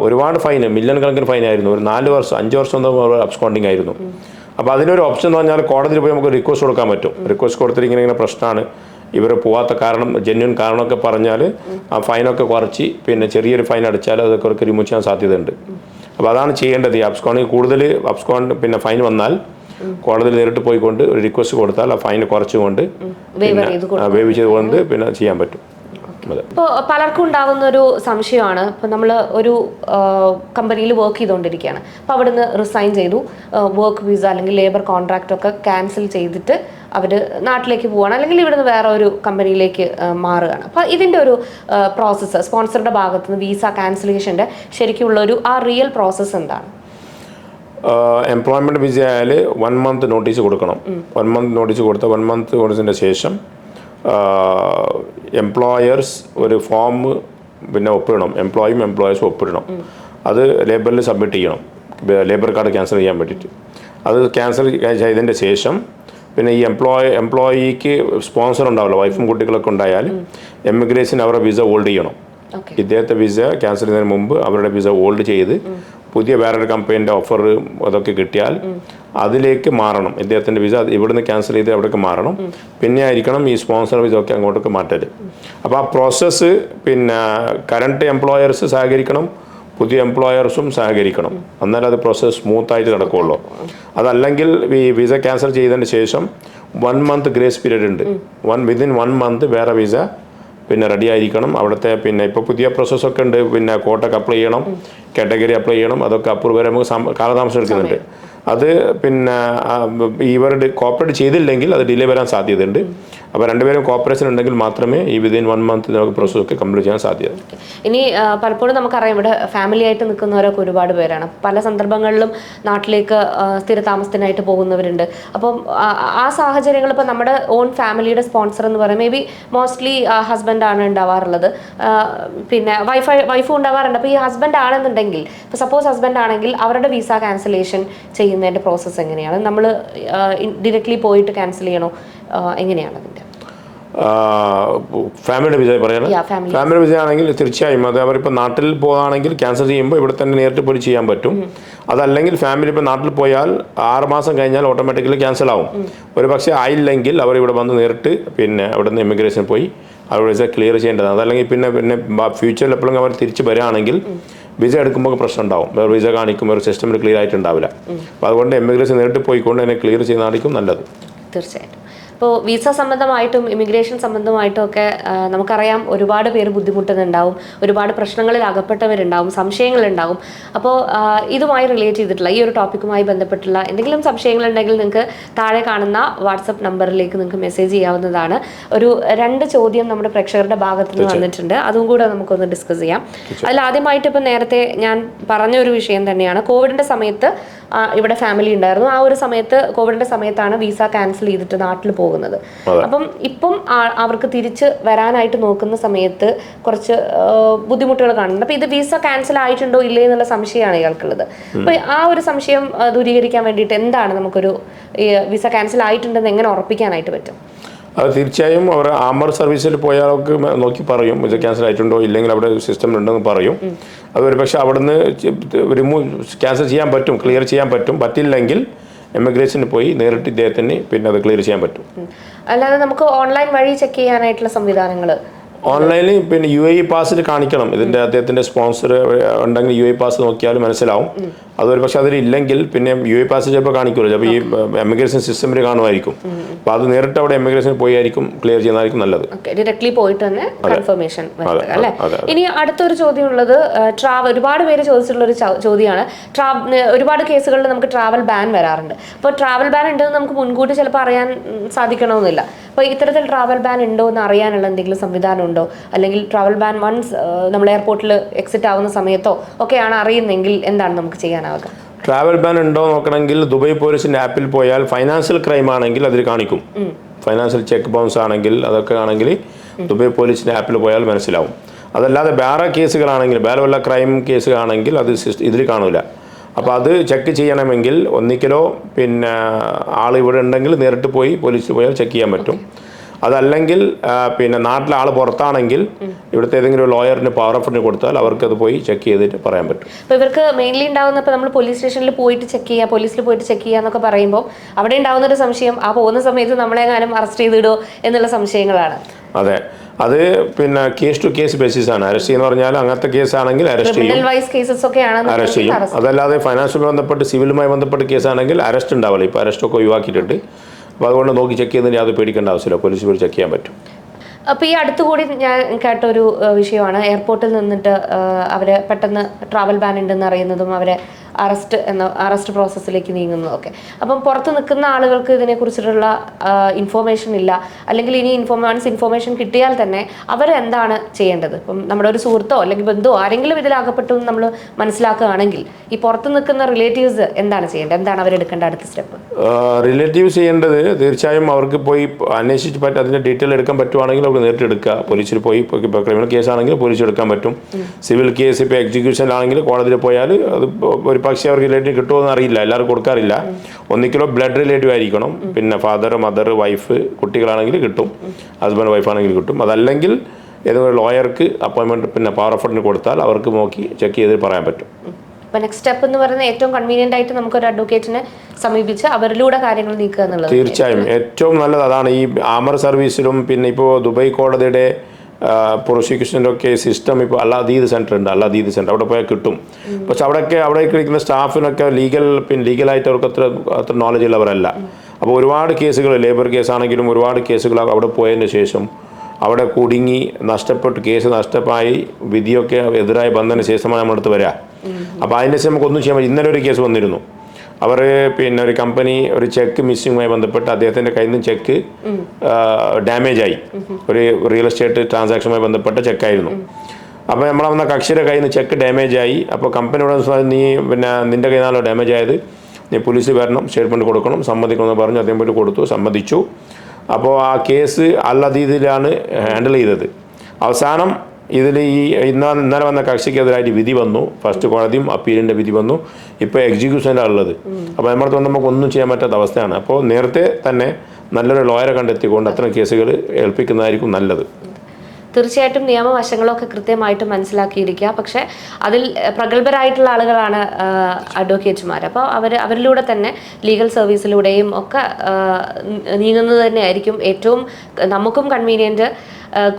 ഒരുപാട് ഫൈൻ മില്യൺ കണക്കിന് ഫൈൻ ആയിരുന്നു. ഒരു നാല് വർഷം അഞ്ച് വർഷം ഒന്നും അബ്സ്കോണ്ടിങ് ആയിരുന്നു. അപ്പോൾ അതിനൊരു ഓപ്ഷൻ എന്ന് പറഞ്ഞാൽ കോടതിയിൽ പോയി നമുക്ക് റിക്വസ്റ്റ് കൊടുക്കാൻ പറ്റും. റിക്വസ്റ്റ് കൊടുത്തിട്ട് ഇങ്ങനെ ഇങ്ങനെ പ്രശ്നമാണ്. ഇവർ പോവാത്ത കാരണം ജെന്യൂൻ കാരണമൊക്കെ പറഞ്ഞാൽ ആ ഫൈനൊക്കെ കുറച്ച് പിന്നെ ചെറിയൊരു ഫൈൻ അടിച്ചാൽ അതൊക്കെ അവർക്ക് റിമൂവ് ചെയ്യാൻ സാധ്യതയുണ്ട്. അപ്പോൾ അതാണ് ചെയ്യേണ്ടത്. ഈ അബ്സ്കോണിൽ കൂടുതൽ അബ്സ്കോൺ പിന്നെ ഫൈൻ വന്നാൽ കോടതിയിൽ നേരിട്ട് പോയിക്കൊണ്ട് ഒരു റിക്വസ്റ്റ് കൊടുത്താൽ ആ ഫൈൻ കുറച്ചുകൊണ്ട് വേവ് ചെയ്തുകൊണ്ട് പിന്നെ ചെയ്യാൻ പറ്റും. ഇപ്പോൾ പലർക്കും ഉണ്ടാകുന്ന ഒരു സംശയമാണ്. ഇപ്പോൾ നമ്മൾ ഒരു കമ്പനിയിൽ വർക്ക് ചെയ്തുകൊണ്ടിരിക്കുകയാണ് അപ്പോൾ അവിടുന്ന് റിസൈൻ ചെയ്തു. വർക്ക് വിസ അല്ലെങ്കിൽ ലേബർ കോൺട്രാക്റ്റ് ഒക്കെ ക്യാൻസൽ ചെയ്തിട്ട് അവർ നാട്ടിലേക്ക് പോവുകയാണ് അല്ലെങ്കിൽ ഇവിടുന്ന് വേറെ ഒരു കമ്പനിയിലേക്ക് മാറുകയാണ്. അപ്പോൾ ഇതിന്റെ ഒരു പ്രോസസ്സ് സ്പോൺസറുടെ ഭാഗത്തുനിന്ന് വിസ ക്യാൻസലേഷന്റെ ശരിക്കുള്ള ഒരു ആ റിയൽ പ്രോസസ്സ് എന്താണ്? എംപ്ലോയ്മെന്റ് വിസ ആയാൽ വൺ മന്ത് നോട്ടീസ് കൊടുക്കണം. വൺ മന്ത് നോട്ടീസ് കൊടുത്ത വൺ മന്ത് നോട്ടീസിന്റെ ശേഷം എംപ്ലോയേഴ്സ് ഒരു ഫോം പിന്നെ ഒപ്പിടണം. എംപ്ലോയും എംപ്ലോയേഴ്സും ഒപ്പിടണം. അത് ലേബറിൽ സബ്മിറ്റ് ചെയ്യണം. ലേബർ കാർഡ് ക്യാൻസൽ ചെയ്യാൻ വേണ്ടിയിട്ട്. അത് ക്യാൻസൽ ചെയ്തതിന്റെ ശേഷം പിന്നെ ഈ എംപ്ലോയി എംപ്ലോയിക്ക് സ്പോൺസർ ഉണ്ടാവില്ല. വൈഫും കുട്ടികളൊക്കെ ഉണ്ടായാൽ എമിഗ്രേഷൻ അവരുടെ വിസ ഹോൾഡ് ചെയ്യണം. ഇദ്ദേഹത്തെ വിസ ക്യാൻസൽ ചെയ്യുന്നതിന് മുമ്പ് അവരുടെ വിസ ഹോൾഡ് ചെയ്ത് പുതിയ വേറൊരു കമ്പനീന്റെ ഓഫർ അതൊക്കെ കിട്ടിയാൽ അതിലേക്ക് മാറണം. ഇദ്ദേഹത്തിന്റെ വിസ ഇവിടുന്ന് ക്യാൻസൽ ചെയ്ത് അവിടേക്ക് മാറണം. പിന്നെ ആയിരിക്കണം ഈ സ്പോൺസർ വിസ ഒക്കെ അങ്ങോട്ടേക്ക് മാറ്റൽ. അപ്പോൾ ആ പ്രോസസ്സ് പിന്നെ കറണ്ട് എംപ്ലോയേഴ്സ് സഹകരിക്കണം പുതിയ എംപ്ലോയേഴ്സും സഹകരിക്കണം. അന്നേരം അത് പ്രോസസ്സ് സ്മൂത്തായിട്ട് നടക്കുകയുള്ളൂ അതല്ലെങ്കിൽ ഈ വിസ ക്യാൻസൽ ചെയ്തതിന് ശേഷം വൺ മന്ത് ഗ്രേസ് പീരീഡ് ഉണ്ട്. വൺ വിതിൻ വൺ മന്ത് വേറെ വിസ പിന്നെ റെഡി ആയിരിക്കണം. അവിടുത്തെ പിന്നെ ഇപ്പോൾ പുതിയ പ്രോസസ്സൊക്കെ ഉണ്ട്. പിന്നെ കോട്ടൊക്കെ അപ്ലൈ ചെയ്യണം. കാറ്റഗറി അപ്ലൈ ചെയ്യണം. അതൊക്കെ അപ്രൂവ് വരെ നമുക്ക് കാലതാമസം എടുക്കുന്നുണ്ട്. അത് പിന്നെ ഇവർ കോപ്പറേറ്റ് ചെയ്തില്ലെങ്കിൽ അത് ഡിലേ വരാൻ സാധ്യതയുണ്ട്. അപ്പോൾ രണ്ടുപേരും കോപ്പറേഷൻ ഉണ്ടെങ്കിൽ മാത്രമേ ഈ വിതിൻ വൺ മന്ത് നമുക്ക് പ്രോസസ്സൊക്കെ കംപ്ലീറ്റ് ചെയ്യാൻ സാധ്യത ഇനി പലപ്പോഴും നമുക്കറിയാം ഇവിടെ ഫാമിലി ആയിട്ട് നിൽക്കുന്നവരൊക്കെ ഒരുപാട് പേരാണ്. പല സന്ദർഭങ്ങളിലും നാട്ടിലേക്ക് സ്ഥിര സ്ഥിരതാമസത്തിനായിട്ട് പോകുന്നവരുണ്ട്. അപ്പം ആ, സാഹചര്യങ്ങൾ ഇപ്പോൾ നമ്മുടെ ഓൺ ഫാമിലിയുടെ സ്പോൺസർ എന്ന് പറയുന്നത് മേ ബി മോസ്റ്റ്ലി ഹസ്ബൻഡാണ് ഉണ്ടാവാറുള്ളത്. പിന്നെ വൈഫ് വൈഫും ഉണ്ടാവാറുണ്ട്. അപ്പോൾ ഈ ഹസ്ബൻഡ് ആണെന്നുണ്ടെങ്കിൽ ഇപ്പോൾ സപ്പോസ് ഹസ്ബൻഡ് ആണെങ്കിൽ അവരുടെ വിസ ക്യാൻസലേഷൻ ചെയ്യുന്നതിന്റെ പ്രോസസ്സ് എങ്ങനെയാണ്? നമ്മൾ ഡയറക്റ്റ്ലി പോയിട്ട് ക്യാൻസൽ ചെയ്യണോ? എങ്ങനെയാണ് അതിന്റെ? ഫാമിലിയുടെ വിസ പറയണം ഫാമിലി വിസ ആണെങ്കിൽ തീർച്ചയായും അത് അവരിപ്പോൾ നാട്ടിൽ പോകുകയാണെങ്കിൽ ക്യാൻസൽ ചെയ്യുമ്പോൾ ഇവിടെ തന്നെ നേരിട്ട് പോയി ചെയ്യാൻ പറ്റും. അതല്ലെങ്കിൽ ഫാമിലി ഇപ്പോൾ നാട്ടിൽ പോയാൽ ആറുമാസം കഴിഞ്ഞാൽ ഓട്ടോമാറ്റിക്കലി ക്യാൻസൽ ആവും. ഒരു പക്ഷേ ആയില്ലെങ്കിൽ അവർ ഇവിടെ വന്ന് നേരിട്ട് പിന്നെ അവിടെ നിന്ന് ഇമിഗ്രേഷൻ പോയി അവർ വിസ ക്ലിയർ ചെയ്യേണ്ടതാണ്. അതല്ലെങ്കിൽ പിന്നെ പിന്നെ ഫ്യൂച്ചറിൽ എപ്പോഴും അവർ തിരിച്ച് വരികയാണെങ്കിൽ വിസ എടുക്കുമ്പോൾ പ്രശ്നം ഉണ്ടാവും. വേറെ വിസ കാണിക്കും ഒരു സിസ്റ്റമിൽ ക്ലിയർ ആയിട്ടുണ്ടാവില്ല. അപ്പോൾ അതുകൊണ്ട് ഇമിഗ്രേഷൻ നേരിട്ട് പോയിക്കൊണ്ട് അതിനെ ക്ലിയർ ചെയ്യുന്നതായിരിക്കും നല്ലത്. തീർച്ചയായിട്ടും. ഇപ്പോൾ വിസ സംബന്ധമായിട്ടും ഇമിഗ്രേഷൻ സംബന്ധമായിട്ടും ഒക്കെ നമുക്കറിയാം ഒരുപാട് പേര് ബുദ്ധിമുട്ടുന്നുണ്ടാവും. ഒരുപാട് പ്രശ്നങ്ങളിൽ അകപ്പെട്ടവരുണ്ടാവും സംശയങ്ങളുണ്ടാവും. അപ്പോൾ ഇതുമായി റിലേറ്റ് ചെയ്തിട്ടുള്ള ഈ ഒരു ടോപ്പിക്കുമായി ബന്ധപ്പെട്ടുള്ള എന്തെങ്കിലും സംശയങ്ങളുണ്ടെങ്കിൽ നിങ്ങൾക്ക് താഴെ കാണുന്ന വാട്സപ്പ് നമ്പറിലേക്ക് നിങ്ങൾക്ക് മെസ്സേജ് ചെയ്യാവുന്നതാണ്. ഒരു രണ്ട് ചോദ്യം നമ്മുടെ പ്രേക്ഷകരുടെ ഭാഗത്ത് നിന്ന് വന്നിട്ടുണ്ട്. അതും കൂടെ നമുക്കൊന്ന് ഡിസ്കസ് ചെയ്യാം. അതിൽ ആദ്യമായിട്ട് ഇപ്പം നേരത്തെ ഞാൻ പറഞ്ഞ ഒരു വിഷയം തന്നെയാണ്. കോവിഡിന്റെ സമയത്ത് ഇവിടെ ഫാമിലി ഉണ്ടായിരുന്നു. ആ ഒരു സമയത്ത് കോവിഡിന്റെ സമയത്താണ് വിസ ക്യാൻസൽ ചെയ്തിട്ട് നാട്ടിൽ പോകുന്നത്. അപ്പം ഇപ്പം അവർക്ക് തിരിച്ച് വരാനായിട്ട് നോക്കുന്ന സമയത്ത് കുറച്ച് ബുദ്ധിമുട്ടുകൾ കാണുന്നുണ്ട്. അപ്പൊ ഇത് വിസ ക്യാൻസൽ ആയിട്ടുണ്ടോ ഇല്ലേ എന്നുള്ള സംശയമാണ് ഇയാൾക്കുള്ളത്. അപ്പൊ ആ ഒരു സംശയം ദൂരീകരിക്കാൻ വേണ്ടിയിട്ട് എന്താണ് നമുക്കൊരു വിസ ക്യാൻസൽ ആയിട്ടുണ്ടെന്ന് എങ്ങനെ ഉറപ്പിക്കാനായിട്ട് പറ്റും? അത് തീർച്ചയായും അവർ ആമർ സർവീസിൽ പോയാൾക്ക് നോക്കി പറയും ഇത് ക്യാൻസൽ ആയിട്ടുണ്ടോ ഇല്ലെങ്കിൽ അവിടെ സിസ്റ്റം ഉണ്ടെന്ന് പറയും. അത് ഒരു പക്ഷേ അവിടുന്ന് റിമൂവ് ക്യാൻസൽ ചെയ്യാൻ പറ്റും ക്ലിയർ ചെയ്യാൻ പറ്റും. പറ്റില്ലെങ്കിൽ എമിഗ്രേഷന് പോയി നേരിട്ട് ഇദ്ദേഹത്തിന് പിന്നെ അത് ക്ലിയർ ചെയ്യാൻ പറ്റും. അല്ലാതെ നമുക്ക് ഓൺലൈൻ വഴി ചെക്ക് ചെയ്യാനായിട്ടുള്ള സംവിധാനങ്ങൾ ഓൺലൈനിൽ പിന്നെ യു എ പാസിൽ കാണിക്കണം. ഇതിന്റെ അദ്ദേഹത്തിന്റെ സ്പോൺസർ ഉണ്ടെങ്കിൽ യു എ പാസ് നോക്കിയാൽ മനസ്സിലാവും. അതൊരു പക്ഷെ അതിലില്ലെങ്കിൽ പിന്നെ യു എ പാസ് ചിലപ്പോൾ കാണിക്കുമല്ലോ ചിലപ്പോൾ ഈ എമിഗ്രേഷൻ സിസ്റ്റമിൽ കാണുമായിരിക്കും. അപ്പോൾ അത് നേരിട്ട് അവിടെ എമിഗ്രേഷൻ പോയി ആയിരിക്കും ക്ലിയർ ചെയ്യുന്നതായിരിക്കും നല്ലത്. ഡയറക്ട്ലി പോയിട്ട് തന്നെ കൺഫർമേഷൻ അല്ലേ? ഇനി അടുത്തൊരു ചോദ്യം ഉള്ളത് ട്രാവൽ ഒരുപാട് പേര് ചോദിച്ചിട്ടുള്ള ഒരു ചോദ്യമാണ്. ട്രാ ഒരുപാട് കേസുകളിൽ നമുക്ക് ട്രാവൽ ബാൻ വരാറുണ്ട്. അപ്പോൾ ട്രാവൽ ബാൻ ഉണ്ടെന്ന് നമുക്ക് മുൻകൂട്ടി ചിലപ്പോൾ അറിയാൻ സാധിക്കണമെന്നില്ല. അപ്പോൾ ഇത്തരത്തിൽ ട്രാവൽ ബാൻ ഉണ്ടോ എന്ന് അറിയാനുള്ള എന്തെങ്കിലും സംവിധാനം ഉണ്ടോ അല്ലെങ്കിൽ ട്രാവൽ ബാൻ വൺസ് നമ്മൾ എയർപോർട്ടിൽ എക്സിറ്റ് ആവുന്ന സമയത്തോ ഒക്കെയാണ് അറിയുന്നെങ്കിൽ എന്താണ് നമുക്ക് ചെയ്യാനാവുക? ട്രാവൽ ബാൻ ഉണ്ടോ നോക്കണമെങ്കിൽ ദുബായ് പോലീസിന്റെ ആപ്പിൽ പോയാൽ ഫൈനാൻഷ്യൽ ക്രൈം ആണെങ്കിൽ അതിൽ കാണിക്കും. ഫൈനാൻഷ്യൽ ചെക്ക് ബൗൺസ് ആണെങ്കിൽ അതൊക്കെ ആണെങ്കിൽ ദുബായ് പോലീസിന്റെ ആപ്പിൽ പോയാൽ മനസ്സിലാവും. അതല്ലാതെ വേറെ കേസുകളാണെങ്കിൽ വേറെ വല്ല ക്രൈം കേസുകളാണെങ്കിൽ അത് ഇതിൽ കാണില്ല അപ്പോൾ അത് ചെക്ക് ചെയ്യണമെങ്കിൽ ഒന്നിക്കലോ പിന്നെ ആൾ ഇവിടെ ഉണ്ടെങ്കിൽ നേരിട്ട് പോയി പോലീസിൽ പോയാൽ ചെക്ക് ചെയ്യാൻ പറ്റും. അതല്ലെങ്കിൽ പിന്നെ നാട്ടിലെ ആൾ പുറത്താണെങ്കിൽ ഇവിടുത്തെ ഏതെങ്കിലും ലോയറിന് പവർ ഓഫ് കൊടുത്താൽ അവർക്ക് അത് പോയി ചെക്ക് ചെയ്തിട്ട് പറയാൻ പറ്റും. അപ്പോൾ ഇവർക്ക് മെയിൻലി ഉണ്ടാവുന്ന ഇപ്പോൾ നമ്മൾ പോലീസ് സ്റ്റേഷനിൽ പോയിട്ട് ചെക്ക് ചെയ്യുക പോലീസിൽ പോയിട്ട് ചെക്ക് ചെയ്യുക എന്നൊക്കെ പറയുമ്പോൾ അവിടെ ഉണ്ടാവുന്ന ഒരു സംശയം ആ പോകുന്ന സമയത്ത് നമ്മളെ നമ്മളെങ്ങാനും അറസ്റ്റ് ചെയ്തിടോ എന്നുള്ള സംശയങ്ങളാണ്. അതെ. അത് പിന്നെ കേസ് ടു കേസ് ബേസിസ് ആണ്. അറസ്റ്റ് എന്ന് പറഞ്ഞാൽ അങ്ങനത്തെ കേസ് ആണെങ്കിൽ അറസ്റ്റ് ചെയ്യും. അറസ്റ്റ് ചെയ്യും. അതല്ലാതെ ഫൈനാൻഷ്യൽ ബന്ധപ്പെട്ട് സിവിലുമായി ബന്ധപ്പെട്ട കേസാണെങ്കിൽ അറസ്റ്റ് ഉണ്ടാവില്ല ഇപ്പോൾ അറസ്റ്റൊക്കെ ഒഴിവാക്കിയിട്ടുണ്ട്. അപ്പോൾ അതുകൊണ്ട് നോക്കി ചെക്ക് ചെയ്യുന്നതിന് യാതൊരു പേടിക്കേണ്ട ആവശ്യമില്ല. പോലീസ് പോയി ചെക്ക് ചെയ്യാൻ പറ്റും. അപ്പോൾ ഈ അടുത്തുകൂടി ഞാൻ കേട്ട ഒരു വിഷയമാണ്. എയർപോർട്ടിൽ നിന്നിട്ട് അവരെ പെട്ടെന്ന് ട്രാവൽ ബാൻ ഉണ്ടെന്ന് അറിയുന്നതും അവരെ അറസ്റ്റ് എന്ന അറസ്റ്റ് പ്രോസസ്സിലേക്ക് നീങ്ങുന്നതും ഒക്കെ അപ്പം പുറത്ത് നിൽക്കുന്ന ആളുകൾക്ക് ഇതിനെക്കുറിച്ചിട്ടുള്ള ഇൻഫോർമേഷൻ ഇല്ല. അല്ലെങ്കിൽ ഇനി ഇൻഫോർമാൻസ് ഇൻഫോർമേഷൻ കിട്ടിയാൽ തന്നെ അവർ എന്താണ് ചെയ്യേണ്ടത്? ഇപ്പം നമ്മുടെ ഒരു സുഹൃത്തോ അല്ലെങ്കിൽ ബന്ധുവോ ആരെങ്കിലും ഇതിലാകപ്പെട്ടു നമ്മൾ മനസ്സിലാക്കുകയാണെങ്കിൽ ഈ പുറത്ത് നിൽക്കുന്ന റിലേറ്റീവ്സ് എന്താണ് ചെയ്യേണ്ടത്? എന്താണ് അവർ എടുക്കേണ്ട അടുത്ത സ്റ്റെപ്പ് റിലേറ്റീവ്സ് ചെയ്യേണ്ടത് തീർച്ചയായും അവർക്ക് പോയി അന്വേഷിച്ച് പറ്റും അതിന്റെ ഡീറ്റെയിൽ എടുക്കാൻ പറ്റുവാണെങ്കിൽ അവർക്ക് നേരിട്ട് എടുക്കുക പോലീസിൽ പോയി ഇപ്പോൾ ക്രിമിനൽ കേസാണെങ്കിൽ പോലീസ് എടുക്കാൻ പറ്റും. സിവിൽ കേസ് ഇപ്പോൾ എക്സിക്യൂഷനിലാണെങ്കിൽ കോടതിയിൽ പോയാൽ അത് ഒരു പക്ഷേ അവർക്ക് റിലേറ്റീവ് കിട്ടുമോ അറിയില്ല. എല്ലാവർക്കും കൊടുക്കാറില്ല. ഒന്നിക്കിലോ ബ്ലഡ് റിലേറ്റീവ് ആയിരിക്കണം. പിന്നെ ഫാദർ മദർ വൈഫ് കുട്ടികളാണെങ്കിൽ കിട്ടും. ഹസ്ബൻഡ് വൈഫാണെങ്കിൽ കിട്ടും. അതല്ലെങ്കിൽ ഏതെങ്കിലും ലോയർക്ക് അപ്പോയിൻമെന്റ് പിന്നെ പവർ ഓഫ് കൊടുത്താൽ അവർക്ക് നോക്കി ചെക്ക് ചെയ്ത് പറയാൻ പറ്റും. അപ്പോൾ നെക്സ്റ്റ് സ്റ്റെപ്പ് എന്ന് പറയുന്നത് ഏറ്റവും കൺവീനിയന്റ് ആയിട്ട് നമുക്ക് ഒരു അഡ്വക്കേറ്റിനെ സമീപിച്ച് അവരിലൂടെ കാര്യങ്ങൾ നീക്കുക എന്നുള്ളത് തീർച്ചയായും. ഏറ്റവും നല്ലത് അതാണ് ഈ ആമർ സർവീസിലും പിന്നെ ഇപ്പോൾ ദുബായ് കോടതിയുടെ പ്രോസിക്യൂഷന്റെ ഒക്കെ സിസ്റ്റം ഇപ്പോൾ അല്ലാദീദ് സെന്റർ ഉണ്ട് അല്ലാദീദ് സെന്റർ അവിടെ പോയാൽ കിട്ടും. പക്ഷെ അവിടെയൊക്കെ അവിടെ ഇരിക്കുന്ന സ്റ്റാഫിനൊക്കെ ലീഗൽ പിന്നെ ലീഗലായിട്ട് അവർക്ക് അത്ര അത്ര നോളജ് ഉള്ളവരല്ല. അപ്പോൾ ഒരുപാട് കേസുകൾ ലേബർ കേസാണെങ്കിലും ഒരുപാട് കേസുകൾ അവിടെ പോയതിന് ശേഷം അവിടെ കുടുങ്ങി നഷ്ടപ്പെട്ട് കേസ് നഷ്ടമായി വിധിയൊക്കെ എതിരായി വന്നതിന് ശേഷമാണ് നമ്മളടുത്ത് വരിക അപ്പോൾ അതിന്റെ ശേഷം നമുക്കൊന്നും ചെയ്യാൻ പറ്റും ഇന്നലെ ഒരു കേസ് വന്നിരുന്നു. അവർ പിന്നെ ഒരു കമ്പനി ഒരു ചെക്ക് മിസ്സിങ്ങുമായി ബന്ധപ്പെട്ട് അദ്ദേഹത്തിന്റെ കയ്യിൽ നിന്ന് ചെക്ക് ഡാമേജ് ആയി. ഒരു റിയൽ എസ്റ്റേറ്റ് ട്രാൻസാക്ഷനുമായി ബന്ധപ്പെട്ട ചെക്കായിരുന്നു അപ്പോൾ നമ്മളെ വന്ന കക്ഷിയുടെ കയ്യിൽ നിന്ന് ചെക്ക് ഡാമേജ് ആയി. അപ്പോൾ കമ്പനിയോട് നീ പിന്നെ നിന്റെ കയ്യിൽ നിന്നാണല്ലോ ഡാമേജ് ആയത്. നീ പോലീസിൽ വരണം സ്റ്റേറ്റ്മെന്റ് കൊടുക്കണം സമ്മതിക്കണമെന്ന് പറഞ്ഞു അദ്ദേഹം പോയിട്ട് കൊടുത്തു സമ്മതിച്ചു. അപ്പോൾ ആ കേസ് അല്ലതീതിലാണ് ഹാൻഡിൽ ചെയ്തത്. അവസാനം ഇതിൽ ഈ ഇന്ന ഇന്നലെ വന്ന കക്ഷിക്കെതിരായിട്ട് വിധി വന്നു. ഫസ്റ്റ് കോടതിയും അപ്പീലിന്റെ വിധി വന്നു. ഇപ്പോൾ എക്സിക്യൂഷനിലാണ് ഉള്ളത്. അപ്പോൾ നമ്മുടെ അടുത്ത് നമുക്ക് ഒന്നും ചെയ്യാൻ പറ്റാത്ത അവസ്ഥയാണ്. അപ്പോൾ നേരത്തെ തന്നെ നല്ലൊരു ലോയറെ കണ്ടെത്തിക്കൊണ്ട് അത്തരം കേസുകൾ ഏൽപ്പിക്കുന്നതായിരിക്കും നല്ലത്. തീർച്ചയായിട്ടും നിയമവശങ്ങളൊക്കെ കൃത്യമായിട്ട് മനസ്സിലാക്കിയിരിക്കുക. പക്ഷെ അതിൽ പ്രഗത്ഭരായിട്ടുള്ള ആളുകളാണ് അഡ്വക്കേറ്റ്മാർ അപ്പോൾ അവർ അവരിലൂടെ തന്നെ ലീഗൽ സർവീസിലൂടെയും ഒക്കെ നീങ്ങുന്നത് തന്നെയായിരിക്കും ഏറ്റവും നമുക്കും കൺവീനിയന്റ്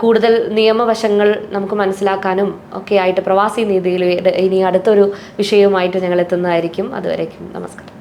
കൂടുതൽ നിയമവശങ്ങൾ നമുക്ക് മനസ്സിലാക്കാനും ഒക്കെ ആയിട്ട് പ്രവാസി നീതിയിൽ ഇനി അടുത്തൊരു വിഷയവുമായിട്ട് ഞങ്ങൾ എത്തുന്നതായിരിക്കും. അതുവരേക്കും നമസ്കാരം.